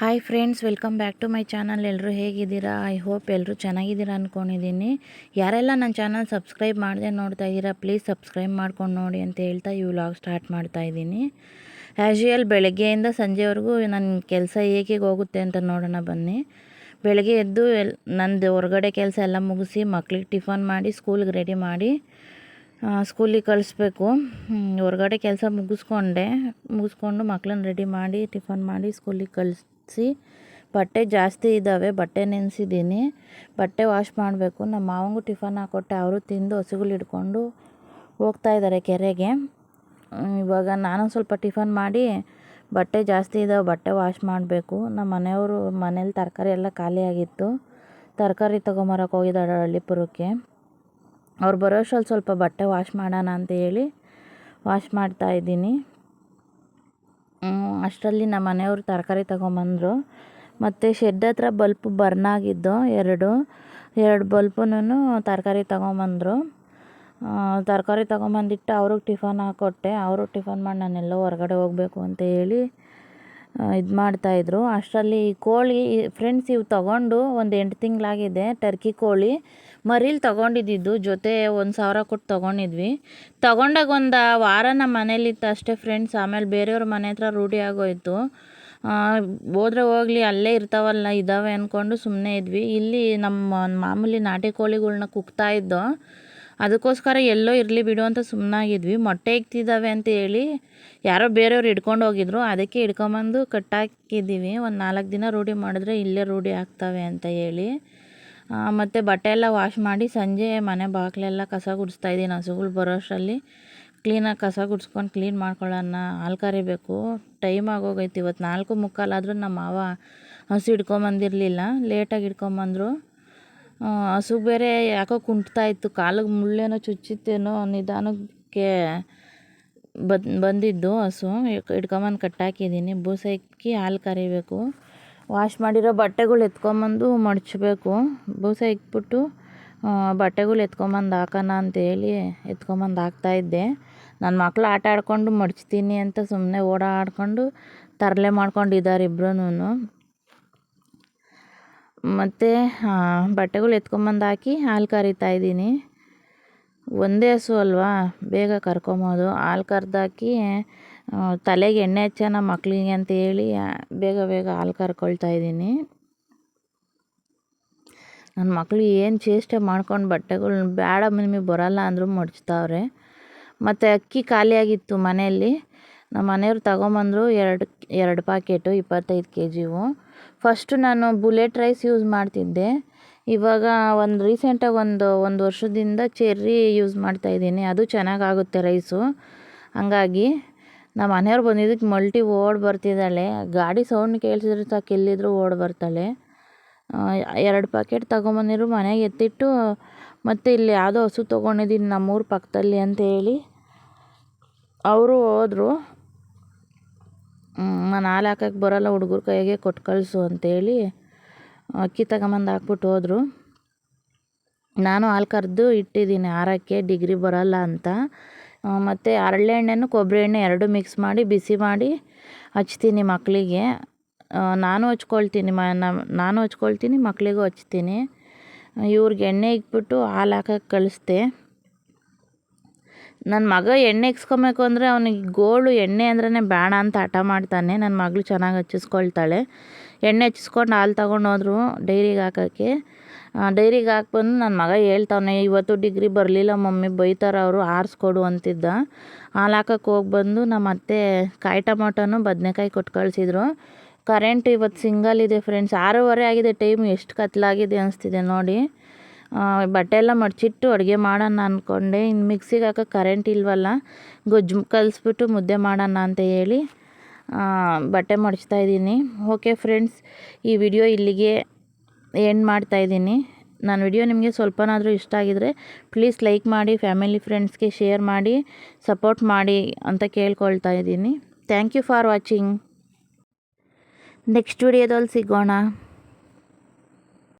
Hi friends welcome back to my channel ಎಲ್ಲರೂ ಹೇಗಿದ್ದೀರಾ? I hope ಎಲ್ಲರೂ ಚೆನ್ನಾಗಿದ್ದೀರಾ ಅಂದ್ಕೊಂಡಿದ್ದೀನಿ ಯಾರೆಲ್ಲ ನನ್ನ ಚಾನಲ್ ಸಬ್ಸ್ಕ್ರೈಬ್ ಮಾಡದೆ ನೋಡ್ತಾ ಇದ್ದೀರಾ ಪ್ಲೀಸ್ ಸಬ್ಸ್ಕ್ರೈಬ್ ಮಾಡ್ಕೊಂಡು ನೋಡಿ ಅಂತ ಹೇಳ್ತಾ ಈ ವ್ಲಾಗ್ ಸ್ಟಾರ್ಟ್ ಮಾಡ್ತಾ ಇದ್ದೀನಿ. ಆ್ಯಸ್ ಯೂಯಲ್ ಬೆಳಗ್ಗೆಯಿಂದ ಸಂಜೆವರೆಗೂ ನನ್ನ ಕೆಲಸ ಹೇಗೆ ಹೋಗುತ್ತೆ ಅಂತ ನೋಡೋಣ ಬನ್ನಿ. ಬೆಳಗ್ಗೆ ಎದ್ದು ಎಲ್, ನಂದು ಹೊರಗಡೆ ಕೆಲಸ ಎಲ್ಲ ಮುಗಿಸಿ ಮಕ್ಳಿಗೆ ಟಿಫನ್ ಮಾಡಿ ಸ್ಕೂಲ್ಗೆ ರೆಡಿ ಮಾಡಿ ಸ್ಕೂಲಿಗೆ ಕಳಿಸ್ಬೇಕು. ಹೊರಗಡೆ ಕೆಲಸ ಮುಗಿಸ್ಕೊಂಡೆ. ಮುಗಿಸ್ಕೊಂಡು ಮಕ್ಕಳನ್ನ ರೆಡಿ ಮಾಡಿ, ಟಿಫನ್ ಮಾಡಿ ಸ್ಕೂಲಿಗೆ ಕಳಿಸಿ ಬಟ್ಟೆ ಜಾಸ್ತಿ ಇದ್ದಾವೆ ಬಟ್ಟೆ ನೆನೆಸಿದ್ದೀನಿ ಬಟ್ಟೆ ವಾಶ್ ಮಾಡಬೇಕು. ನಮ್ಮ ಮಾವಂಗೂ ಟಿಫನ್ ಹಾಕ್ಕೊಟ್ಟೆ ಅವರು ತಿಂದು ಹಸುಗಳು ಹಿಡ್ಕೊಂಡು ಹೋಗ್ತಾ ಇದ್ದಾರೆ ಕೆರೆಗೆ. ಇವಾಗ ನಾನು ಸ್ವಲ್ಪ ಟಿಫನ್ ಮಾಡಿ, ಬಟ್ಟೆ ಜಾಸ್ತಿ ಇದ್ದಾವೆ ಬಟ್ಟೆ ವಾಶ್ ಮಾಡಬೇಕು. ನಮ್ಮ ಮನೆಯವರು ಮನೇಲಿ ತರಕಾರಿ ಎಲ್ಲ ಖಾಲಿಯಾಗಿತ್ತು ತರಕಾರಿ ತೊಗೊಂಬರಕ್ಕೆ ಹೋಗಿದ್ದಾಳೆ ಹಳ್ಳಿಪುರಕ್ಕೆ. ಅವ್ರು ಬರೋಷ್ಟಲ್ಲಿ ಅಷ್ಟ್ರಲ್ಲಿ ಸ್ವಲ್ಪ ಬಟ್ಟೆ ವಾಶ್ ಮಾಡೋಣ ಅಂತ ಹೇಳಿ ವಾಶ್ ಮಾಡ್ತಾ ಇದ್ದೀನಿ. ಅಷ್ಟರಲ್ಲಿ ನಮ್ಮ ಮನೆಯವರು ತರಕಾರಿ ತಗೊಂಬಂದರು. ಮತ್ತು ಶೆಡ್ ಹತ್ರ ಬಲ್ಪ್ ಬರ್ನ್ ಆಗಿದ್ದು ಎರಡು. ಎರಡು ಬಲ್ಪೂ ತರಕಾರಿ ತೊಗೊಂಬಂದರು. ತರಕಾರಿ ತಗೊಂಬಂದಿಟ್ಟು ಅವ್ರಿಗೆ ಟಿಫನ್ ಹಾಕ್ಕೊಟ್ಟೆ ಅವರು ಟಿಫನ್ ಮಾಡಿ ನಾನೆಲ್ಲೋ ಹೊರಗಡೆ ಹೋಗಬೇಕು ಅಂತ ಹೇಳಿ ಇದು ಮಾಡ್ತಾಯಿದ್ರು ಅಷ್ಟರಲ್ಲಿ ಕೋಳಿ ಫ್ರೆಂಡ್ಸ್ ಇವು ತೊಗೊಂಡು ಒಂದು ಎಂಟು ತಿಂಗಳಾಗಿದೆ ಟರ್ಕಿ ಕೋಳಿ. ಮರಿಲಿ ತಗೊಂಡಿದ್ದಿದ್ದು, ಜೊತೆ ಒಂದು ಸಾವಿರ ಕೊಟ್ಟು ತೊಗೊಂಡಿದ್ವಿ. ತೊಗೊಂಡಾಗ ಒಂದು ವಾರ ನಮ್ಮ ಮನೇಲಿತ್ತು ಅಷ್ಟೇ ಫ್ರೆಂಡ್ಸ್ ಆಮೇಲೆ ಬೇರೆಯವ್ರ ಮನೆ ಹತ್ರ ರೂಢಿ ಆಗೋಯಿತು. ಹೋದ್ರೆ ಹೋಗಲಿ, ಅಲ್ಲೇ ಇರ್ತಾವಲ್ಲ ಇದ್ದಾವೆ ಅಂದ್ಕೊಂಡು ಸುಮ್ಮನೆ ಇದ್ವಿ. ಇಲ್ಲಿ ನಮ್ಮ ಮಾಮೂಲಿ ನಾಟಿ ಕೋಳಿಗಳ್ನ ಕುಗ್ತಾ ಇದ್ದೋ ಅದಕ್ಕೋಸ್ಕರ ಎಲ್ಲೋ ಇರಲಿ ಬಿಡು ಅಂತ ಸುಮ್ಮನಾಗಿದ್ವಿ ಮೊಟ್ಟೆ ಇಕ್ತಿದ್ದಾವೆ ಅಂತ ಹೇಳಿ ಯಾರೋ ಬೇರೆಯವ್ರು ಹಿಡ್ಕೊಂಡು ಹೋಗಿದ್ರು. ಅದಕ್ಕೆ ಹಿಡ್ಕೊಂಬಂದು ಕಟ್ಟಾಕಿದ್ದೀವಿ. ಒಂದು ನಾಲ್ಕು ದಿನ ರೂಢಿ ಮಾಡಿದ್ರೆ ಇಲ್ಲೇ ರೂಢಿ ಆಗ್ತವೆ ಅಂತ ಹೇಳಿ. ಮತ್ತು ಬಟ್ಟೆ ಎಲ್ಲ ವಾಶ್ ಮಾಡಿ ಸಂಜೆ ಮನೆ ಬಾಗಿಲೆಲ್ಲ ಕಸ ಗುಡಿಸ್ತಾ ಇದ್ದೀನಿ. ಹಸುಗಳು ಬರೋ ಅಷ್ಟರಲ್ಲಿ ಕ್ಲೀನಾಗಿ ಕಸ ಗುಡಿಸ್ಕೊಂಡು ಕ್ಲೀನ್ ಮಾಡ್ಕೊಳ್ಳೋಣ. ಹಾಲು ಕರಿಬೇಕು. ಟೈಮ್ ಆಗೋಗೈತೆ. ಇವತ್ತು ನಾಲ್ಕು ಮುಕ್ಕಾಲಾದರೂ ನಮ್ಮ ಮಾವ ಹಸು ಹಿಡ್ಕೊಂಬಂದಿರಲಿಲ್ಲ. ಲೇಟಾಗಿ ಹಿಡ್ಕೊಂಬಂದರು. ಹಸು ಬೇರೆ ಯಾಕೋ ಕುಂಟ್ತಾ ಇತ್ತು. ಕಾಲಿಗೆ ಮುಳ್ಳೇನೋ ಚುಚ್ಚಿತ್ತೇನೋ ನಿಧಾನಕ್ಕೆ ಬಂದು, ಬಂದಿದ್ದು ಹಸು. ಹಿಡ್ಕೊಂಬಂದು ಕಟ್ಟಾಕಿದ್ದೀನಿ. ಬೂಸ ಇಕ್ಕಿ ಹಾಲು ಕರಿಬೇಕು. ವಾಶ್ ಮಾಡಿರೋ ಬಟ್ಟೆಗಳು ಎತ್ಕೊಂಬಂದು ಮಡಚಬೇಕು. ಬೂಸ ಇಕ್ಬಿಟ್ಟು ಬಟ್ಟೆಗಳು ಎತ್ಕೊಂಬಂದು ಹಾಕೋಣ ಅಂತೇಳಿ ಎತ್ಕೊಂಬಂದು ಹಾಕ್ತಾಯಿದ್ದೆ ನನ್ನ ಮಕ್ಳು ಆಟ ಆಡ್ಕೊಂಡು ಮಡಚ್ತೀನಿ ಅಂತ ಸುಮ್ಮನೆ ಓಡಾಡ್ಕೊಂಡು ತರಲೆ ಮಾಡ್ಕೊಂಡಿದ್ದಾರೆ ಇಬ್ರೂ ಮತ್ತು ಬಟ್ಟೆಗಳು ಎತ್ಕೊಂಬಂದು ಹಾಕಿ ಹಾಲು ಕರಿತಾ ಇದ್ದೀನಿ. ಒಂದೇ ಹಸು ಅಲ್ವಾ? ಬೇಗ ಕರ್ಕೊಬೋದು. ಹಾಲು ಕರೆದಾಕಿ ತಲೆಗೆ ಎಣ್ಣೆ ಹಚ್ಚೋಣ ಮಕ್ಕಳಿಗೆ ಅಂತ ಹೇಳಿ ಬೇಗ ಬೇಗ ಹಾಲು ಕರ್ಕೊಳ್ತಾ ಇದ್ದೀನಿ. ನನ್ನ ಮಕ್ಕಳು ಏನು ಚೇಷ್ಟೆ ಮಾಡ್ಕೊಂಡು ಬಟ್ಟೆಗಳು ಬೇಡ ನಿಮಗೆ ಬರೋಲ್ಲ ಅಂದರೂ ಮಡಚ್ತಾವ್ರೆ. ಮತ್ತು ಅಕ್ಕಿ ಖಾಲಿಯಾಗಿತ್ತು ಮನೆಯಲ್ಲಿ. ನಮ್ಮ ಮನೆಯವ್ರು ತಗೊಂಬಂದರು, ಎರಡು ಎರಡು ಪಾಕೆಟು ಇಪ್ಪತ್ತೈದು ಕೆ ಜಿವು ಫಸ್ಟು ನಾನು ಬುಲೆಟ್ ರೈಸ್ ಯೂಸ್ ಮಾಡ್ತಿದ್ದೆ. ಇವಾಗ ಒಂದು ರೀಸೆಂಟಾಗಿ ಒಂದು ಒಂದು ವರ್ಷದಿಂದ ಚೆರ್ರಿ ಯೂಸ್ ಮಾಡ್ತಾಯಿದ್ದೀನಿ ಅದು ಚೆನ್ನಾಗಾಗುತ್ತೆ ರೈಸು. ಹಂಗಾಗಿ ನಮ್ಮ ಮನೆಯವ್ರು ಬಂದಿದ್ದಕ್ಕೆ ಮಲ್ಟಿ ಓಡ್ ಬರ್ತಿದ್ದಾಳೆ. ಗಾಡಿ ಸೌಂಡ್ ಕೇಳಿಸಿದ್ರೆ ಸಾಕು, ಎಲ್ಲಿದ್ರು ಓಡ್ ಬರ್ತಾಳೆ. ಎರಡು ಪ್ಯಾಕೆಟ್ ತೊಗೊಂಬಂದಿರು ಮನೆಗೆ ಎತ್ತಿಟ್ಟು ಮತ್ತು ಇಲ್ಲಿ ಯಾವುದೋ ಹಸು ತೊಗೊಂಡಿದ್ದೀನಿ ನಮ್ಮೂರು ಪಕ್ಕದಲ್ಲಿ ಅಂತ ಹೇಳಿ ಅವರು ಹೋದರು. ನಾನು ಹಾಲು ಹಾಕಕ್ಕೆ ಬರೋಲ್ಲ, ಹುಡುಗರ ಕೈಗೆ ಕೊಟ್ಟು ಕಳಿಸು ಅಂತೇಳಿ ಅಕ್ಕಿ ತಗೊಂಬಂದು ಹಾಕ್ಬಿಟ್ಟು ಹೋದರು. ನಾನು ಹಾಲು ಕರೆದು ಇಟ್ಟಿದ್ದೀನಿ, ಆರೋಕ್ಕೆ ಡಿಗ್ರಿ ಬರೋಲ್ಲ ಅಂತ. ಮತ್ತು ಹರಳೆ ಎಣ್ಣೆನೂ ಕೊಬ್ಬರಿ ಎಣ್ಣೆ ಎರಡು ಮಿಕ್ಸ್ ಮಾಡಿ, ಬಿಸಿ ಮಾಡಿ ಹಚ್ತೀನಿ ಮಕ್ಕಳಿಗೆ ನಾನು ಹಚ್ಕೊಳ್ತೀನಿ, ಮ ನಾನು ಹಚ್ಕೊಳ್ತೀನಿ ಮಕ್ಕಳಿಗೂ ಹಚ್ತೀನಿ. ಇವ್ರಿಗೆ ಎಣ್ಣೆ ಇಕ್ಬಿಟ್ಟು ಹಾಲು ಹಾಕಕ್ಕೆ ಕಳಿಸ್ದೆ. ನನ್ನ ಮಗ ಎಣ್ಣೆ ಇಕ್ಸ್ಕೊಬೇಕು ಅಂದರೆ ಅವನಿಗೆ ಗೋಳು ಎಣ್ಣೆ ಅಂದ್ರೇ ಬೇಡ ಅಂತ ಹಠ ಮಾಡ್ತಾನೆ. ನನ್ನ ಮಗಳು ಚೆನ್ನಾಗಿ ಹಚ್ಚಿಸ್ಕೊಳ್ತಾಳೆ. ಎಣ್ಣೆ ಹಚ್ಚಿಸ್ಕೊಂಡು ಹಾಲು ತಗೊಂಡು ಡೈರಿಗೆ ಹಾಕೋಕ್ಕೆ. ಡೈರಿಗೆ ಹಾಕ್ಬಂದು ನನ್ನ ಮಗ ಹೇಳ್ತಾವನೆ, ಇವತ್ತು ಡಿಗ್ರಿ ಬರಲಿಲ್ಲ ಮಮ್ಮಿ, ಬೈತಾರೆ ಅವರು, ಆರಿಸ್ಕೊಡು ಅಂತಿದ್ದ. ಹಾಲು ಹಾಕಕ್ಕೆ ಹೋಗ್ಬಂದು ನಮ್ಮ ಅತ್ತೆ ಕಾಯಿ ಟೊಮೊಟೊನು ಬದನೆಕಾಯಿ ಕೊಟ್ಟು ಕಳಿಸಿದ್ರು. ಕರೆಂಟ್ ಇವತ್ತು ಸಿಂಗಲ್ ಇದೆ ಫ್ರೆಂಡ್ಸ್. ಆರೂವರೆ ಆಗಿದೆ ಟೈಮ್, ಎಷ್ಟು ಕತ್ಲಾಗಿದೆ ಅನಿಸ್ತಿದೆ ನೋಡಿ. ಬಟ್ಟೆ ಎಲ್ಲ ಮಡಚಿಟ್ಟು ಅಡುಗೆ ಮಾಡೋಣ ಅಂದ್ಕೊಂಡೆ ಇನ್ನು ಮಿಕ್ಸಿಗೆ ಹಾಕೋಕೆ ಕರೆಂಟ್ ಇಲ್ವಲ್ಲ, ಗೊಜ್ಜು ಕಲಿಸ್ಬಿಟ್ಟು ಮುದ್ದೆ ಮಾಡೋಣ ಅಂತ ಹೇಳಿ ಬಟ್ಟೆ ಮಡಚ್ತಾ ಇದ್ದೀನಿ. ಓಕೆ ಫ್ರೆಂಡ್ಸ್ ಈ ವಿಡಿಯೋ ಇಲ್ಲಿಗೆ ಎಂಡ್ ಮಾಡ್ತಾಯಿದ್ದೀನಿ ನನ್ನ ವಿಡಿಯೋ ನಿಮಗೆ ಸ್ವಲ್ಪನಾದರೂ ಇಷ್ಟ ಆಗಿದರೆ ಪ್ಲೀಸ್ ಲೈಕ್ ಮಾಡಿ ಫ್ಯಾಮಿಲಿ ಫ್ರೆಂಡ್ಸ್ಗೆ ಶೇರ್ ಮಾಡಿ ಸಪೋರ್ಟ್ ಮಾಡಿ ಅಂತ ಕೇಳ್ಕೊಳ್ತಾ ಇದ್ದೀನಿ. Thank you for watching next ವಿಡಿಯೋದಲ್ಲಿ ಸಿಗೋಣ.